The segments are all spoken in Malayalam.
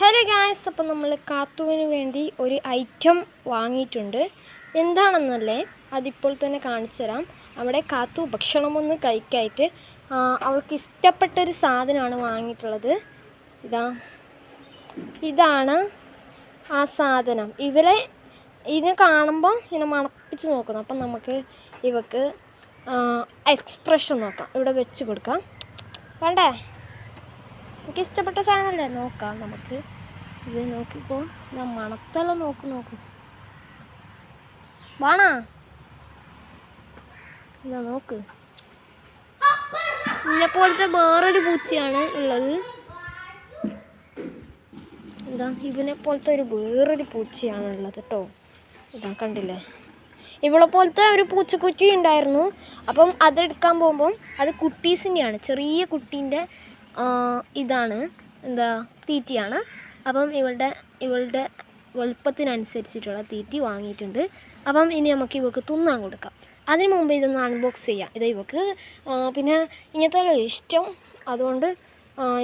ഹലോ ഗായ്സ് അപ്പം നമ്മൾ കാത്തുവിന് വേണ്ടി ഒരു ഐറ്റം വാങ്ങിയിട്ടുണ്ട്. എന്താണെന്നല്ലേ? അതിപ്പോൾ തന്നെ കാണിച്ചു തരാം. അവിടെ കാത്തു ഭക്ഷണമൊന്ന് കഴിക്കായിട്ട് അവൾക്ക് ഇഷ്ടപ്പെട്ട ഒരു സാധനമാണ് വാങ്ങിയിട്ടുള്ളത്. ഇതാ ഇതാണ് ആ സാധനം. ഇവരെ ഇതിനെ കാണുമ്പോൾ ഇങ്ങനെ മണപ്പിച്ച് നോക്കുന്നു. അപ്പം നമുക്ക് ഇവക്ക് എക്സ്പ്രഷൻ നോക്കാം. ഇവിടെ വെച്ച് കൊടുക്കാം. വേണ്ടേ എനിക്ക് ഇഷ്ടപ്പെട്ട സാധനമല്ലേ? നോക്കാം നമുക്ക്. ഇത് നോക്കിക്കോ. ഞാൻ മണത്തെല്ലാം നോക്ക് നോക്ക്. വേണോ. ഇതാ നോക്ക്. ഇതിനെ പോലത്തെ വേറൊരു പൂച്ചയാണ് ഉള്ളത്. ഇതാ ഇവനെ പോലത്തെ ഒരു വേറൊരു പൂച്ചയാണ് ഉള്ളത് കേട്ടോ ഇതാ കണ്ടില്ലേ? ഇവളെ പോലത്തെ ഒരു പൂച്ചക്കുറ്റി ഉണ്ടായിരുന്നു. അപ്പം അതെടുക്കാൻ പോകുമ്പം അത് കുട്ടീസിന്റെയാണ്. ചെറിയ കുട്ടീന്റെ ഇതാണ്. എന്താ തീറ്റിയാണ് അപ്പം ഇവളുടെ ഇവളുടെ വലുപ്പത്തിനനുസരിച്ചിട്ടുള്ള തീറ്റി വാങ്ങിയിട്ടുണ്ട്. അപ്പം ഇനി നമുക്ക് ഇവൾക്ക് തിന്നാൻ കൊടുക്കാം. അതിന് മുമ്പ് ഇതൊന്ന് അൺബോക്സ് ചെയ്യാം. ഇത് ഇവൾക്ക് പിന്നെ ഇങ്ങനത്തെ ഇഷ്ടം അതുകൊണ്ട്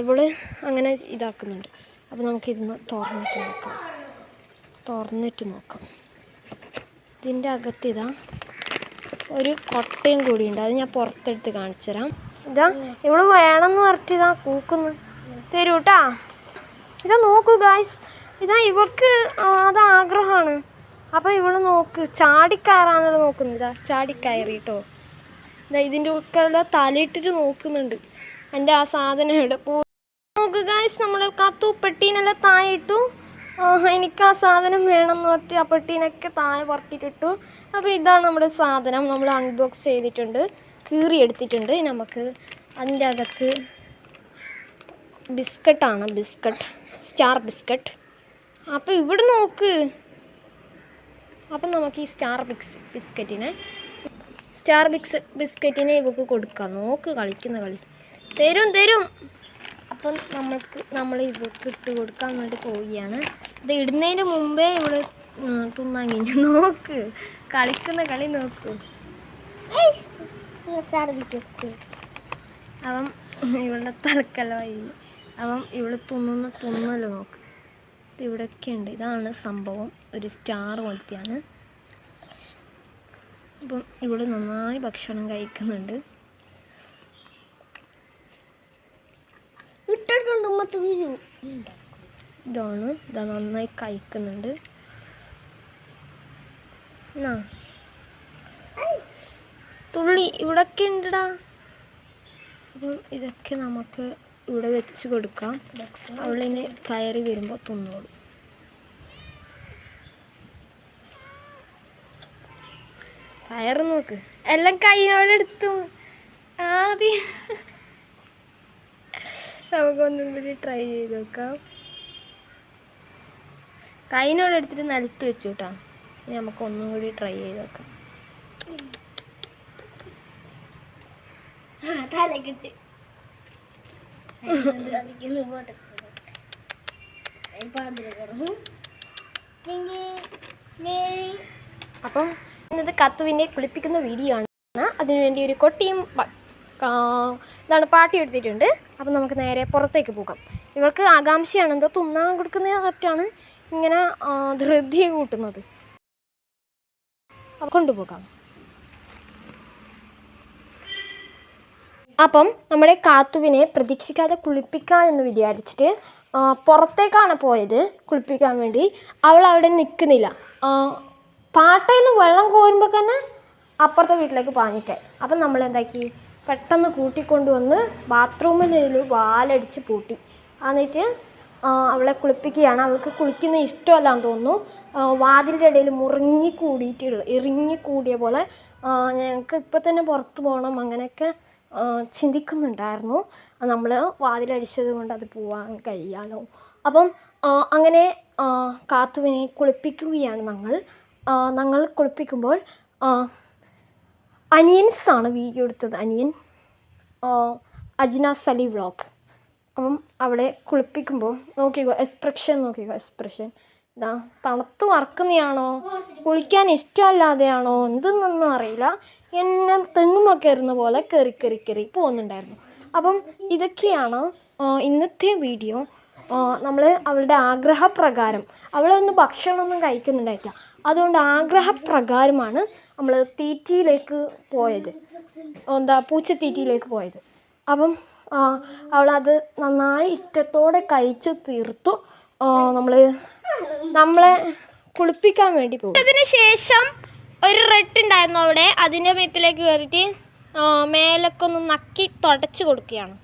ഇവൾ അങ്ങനെ ഇതാക്കുന്നുണ്ട്. അപ്പോൾ നമുക്കിതൊന്ന് തുറന്നിട്ട് നോക്കാം. തുറന്നിട്ട് നോക്കാം. ഇതിന്റെ അകത്ത് ഇതാ ഒരു കൊട്ടയും കൂടിയുണ്ട് അത് ഞാൻ പുറത്തെടുത്ത് കാണിച്ചു തരാം ഇതാ ഇവൾ വേണമെന്ന് പറഞ്ഞിട്ട് ഇതാ കൂക്കുന്നു. തരൂട്ടാ ഇതാ നോക്കൂ ഗായ്സ് ഇതാ ഇവൾക്ക് ആ, അത് ആഗ്രഹമാണ്. അപ്പോൾ ഇവൾ നോക്ക് ചാടിക്കയറാന്നല്ലോ നോക്കുന്നു ഇതാ ചാടിക്കയറി കേട്ടോ ഇതാ ഇതിന്റെ ഒക്കെ തലയിട്ടിട്ട് നോക്കുന്നുണ്ട്. എന്റെ ആ സാധനം ഇവിടെ നോക്ക് ഗായ്സ് നമ്മൾ കാത്തു പെട്ടീനെല്ലാം താഴെ ആ, എനിക്ക് ആ സാധനം വേണം എന്ന് പറഞ്ഞിട്ട് ആ പെട്ടീനൊക്കെ താഴെ പറക്കിയിട്ടിട്ടു. അപ്പോൾ ഇതാണ് നമ്മുടെ സാധനം. നമ്മൾ അൺബോക്സ് ചെയ്തിട്ടുണ്ട്. കീറി എടുത്തിട്ടുണ്ട് ഇനി നമുക്ക് അതിന്റെ അകത്ത് ബിസ്ക്കറ്റാണ്. Biscuit star biscuit. അപ്പോൾ ഇവിടെ നോക്ക്. അപ്പം നമുക്ക് ഈ സ്റ്റാർ ബിക്സ് ബിസ്ക്കറ്റിനെ സ്റ്റാർ ബിക്സ് ബിസ്ക്കറ്റിനെ ഇവക്ക് കൊടുക്കാം. നോക്ക് കളിക്കുന്ന കളി. തരും തരും. അപ്പം നമ്മൾക്ക് നമ്മൾ ഇവക്ക് ഇട്ട് കൊടുക്കാൻ വേണ്ടി പോവുകയാണ്. ഇത് ഇടുന്നതിന് മുമ്പേ ഇവിടെ തിന്നാൻ കഴിഞ്ഞു. നോക്ക്. കളിക്കുന്ന കളി നോക്കൂ. അവൻ ഇവളുടെ തലക്കലമായി അവൻ ഇവൾ തുന്നുന്ന തുന്നൽ നോക്ക്. ഇവിടെയൊക്കെ ഉണ്ട് ഇതാണ് സംഭവം. ഒരു സ്റ്റാർ പോലത്തെയാണ്. അപ്പം ഇവിടെ നന്നായി ഭക്ഷണം കഴിക്കുന്നുണ്ട്. ഇതാണ്. ഇതാ നന്നായി കഴിക്കുന്നുണ്ട്. എന്നാ തുള്ളി ഇവിടൊക്കെ ഉണ്ടടാ. അപ്പം ഇതൊക്കെ നമുക്ക് ഇവിടെ വെച്ച് കൊടുക്കാം. അവളിന് കയറി വരുമ്പോൾ തിന്നോളൂ. കയറ് നോക്ക്. എല്ലാം കൈയോടെടുത്തു ആദ്യം നമുക്കൊന്നും കൂടി ട്രൈ ചെയ്ത് നോക്കാം. കൈനോട് എടുത്തിട്ട് നിലത്ത് വെച്ചു കേട്ടോ. ഇനി നമുക്ക് ഒന്നും കൂടി ട്രൈ ചെയ്ത് നോക്കാം. തല അപ്പം ഇന്നത് കത്തുവിനെ കുളിപ്പിക്കുന്ന വീഡിയോ ആണ്. അതിനുവേണ്ടി ഒരു കൊട്ടിയും ഇതാണ് പാട്ടി എടുത്തിട്ടുണ്ട്. അപ്പം നമുക്ക് നേരെ പുറത്തേക്ക് പോകാം. ഇവൾക്ക് ആകാംക്ഷയാണ് എന്തോ തിന്നാൻ കൊടുക്കുന്ന തെറ്റാണ് ഇങ്ങനെ ധൃതി കൂട്ടുന്നത്. കൊണ്ടുപോകാം. അപ്പം നമ്മുടെ കാത്തുവിനെ പ്രതീക്ഷിക്കാതെ കുളിപ്പിക്കാം എന്ന് വിചാരിച്ചിട്ട് പുറത്തേക്കാണ് പോയത് കുളിപ്പിക്കാൻ വേണ്ടി. അവൾ അവിടെ നിൽക്കുന്നില്ല പാട്ടയിൽ നിന്ന് വെള്ളം കോരുമ്പോൾ തന്നെ അപ്പുറത്തെ വീട്ടിലേക്ക് പാഞ്ഞിട്ടായി അപ്പം നമ്മൾ എന്താക്കി പെട്ടെന്ന് കൂട്ടിക്കൊണ്ടുവന്ന് ബാത്റൂമിൽ വാലടിച്ച് പൂട്ടി. എന്നിട്ട് അവളെ കുളിപ്പിക്കുകയാണ്. അവൾക്ക് കുളിക്കുന്ന ഇഷ്ടമല്ലാന്ന് തോന്നുന്നു. വാതിലിന്റെ ഇടയിൽ മുറിങ്ങി കൂടിയിട്ടുള്ള ഇറിങ്ങി കൂടിയ പോലെ ഞങ്ങൾക്ക് ഇപ്പം തന്നെ പുറത്ത് പോകണം. അങ്ങനെയൊക്കെ ചിന്തിക്കുന്നുണ്ടായിരുന്നു. നമ്മൾ വാതിലടിച്ചത് കൊണ്ട് അത് പോവാൻ കഴിയാലോ. അപ്പം അങ്ങനെ കാത്തുവിനെ കുളിപ്പിക്കുകയാണ് ഞങ്ങൾ. ഞങ്ങൾ കുളിപ്പിക്കുമ്പോൾ അനിയൻസ് ആണ് വീഡിയോ എടുത്തത്. അനിയൻ അജിന സലി വ്ളോഗ്. അപ്പം അവളെ കുളിപ്പിക്കുമ്പോൾ നോക്കിക്കോ എക്സ്പ്രഷൻ നോക്കിക്കോ എക്സ്പ്രഷൻ. ഇതാ തണുത്ത് വറക്കുന്നതാണോ കുളിക്കാൻ ഇഷ്ടമല്ലാതെയാണോ? എന്തെന്നൊന്നും അറിയില്ല. എന്നെ തെങ്ങുമൊക്കെ കയറുന്ന പോലെ കയറി കയറി കയറി പോകുന്നുണ്ടായിരുന്നു. അപ്പം ഇതൊക്കെയാണ് ഇന്നത്തെ വീഡിയോ. നമ്മൾ അവളുടെ ആഗ്രഹപ്രകാരം. അവളൊന്ന് ഭക്ഷണമൊന്നും കഴിക്കുന്നുണ്ടായിട്ടില്ല. അതുകൊണ്ട് ആഗ്രഹപ്രകാരമാണ് നമ്മൾ തീറ്റിയിലേക്ക് പോയത്. എന്താ പൂച്ചത്തീറ്റിയിലേക്ക് പോയത്. അപ്പം അവളത് നന്നായി ഇഷ്ടത്തോടെ കഴിച്ചു തീർത്തു. നമ്മൾ നമ്മളെ കുളിപ്പിക്കാൻ വേണ്ടി പോകും. അതിന് ശേഷം ഒരു റെഡ് ഉണ്ടായിരുന്നു അവിടെ. അതിന്റെ മേത്തിലേക്ക് കയറിയിട്ട് മേലൊക്കെ ഒന്ന് നക്കി തുടച്ച് കൊടുക്കുകയാണ്.